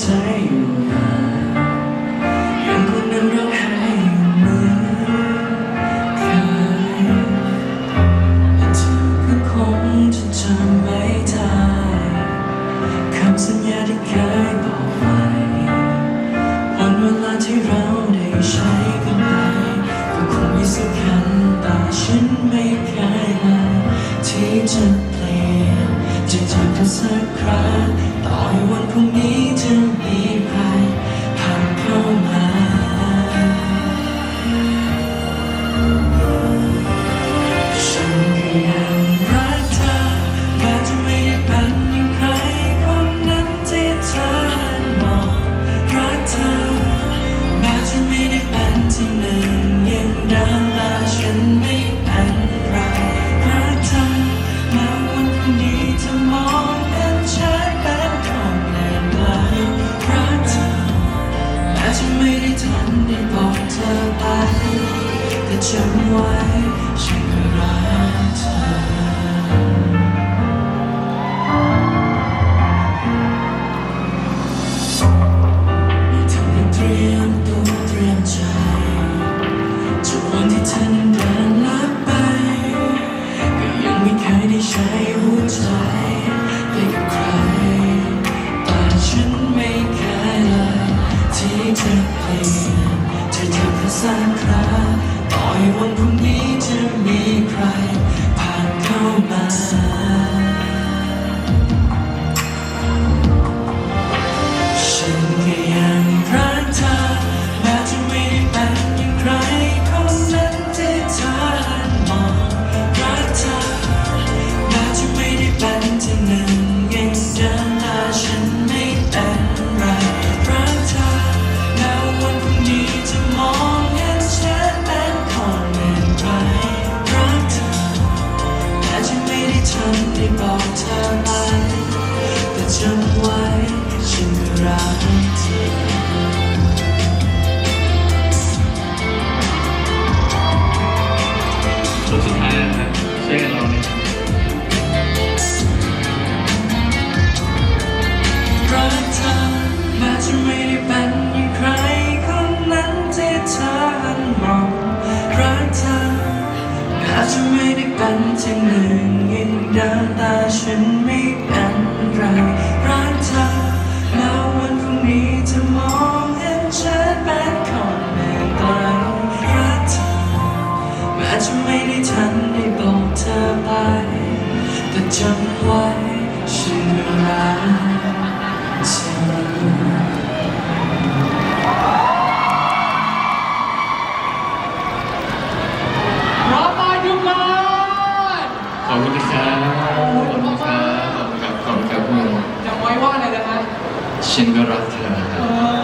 ใจอยู่นะยังคงนั่งร้องไห้อยู่เหมือนเคยและเธอก็คงจะจำไม่ได้คำสัญญาที่เคยบอกไว้วันเวลาที่เราได้ใช้กันไปก็คงไม่สำคัญแต่ฉันไม่เคยมาที่จะเปลี่ยนจะจากเธอสักครั้งต่อให้วั จำไว้ฉันก็รักเธอให้เธอได้เตรียมตัวเตรียมใจจนวันที่เธอนั้นเดินลับไป ก็ยังไม่เคยได้ใช้หัวใจไปกับใคร แต่ฉันไม่เคยเลยที่จะเปลี่ยนจะทำแค่สักครั้ง ฉันได้บอกเธอไปแต่จำไว้ฉันก็รักเธอ จะไม่ได้ทันได้บอกเธอไป แต่จำไว้ฉันรักเธอพร้อมไหมทุกคนขอบคุณนะครับขอบคุณครับขอบคุณครับขอบคุณครับคุณจำไว้ว่าอะไรนะฮะฉันก็รักเธอคเอรับ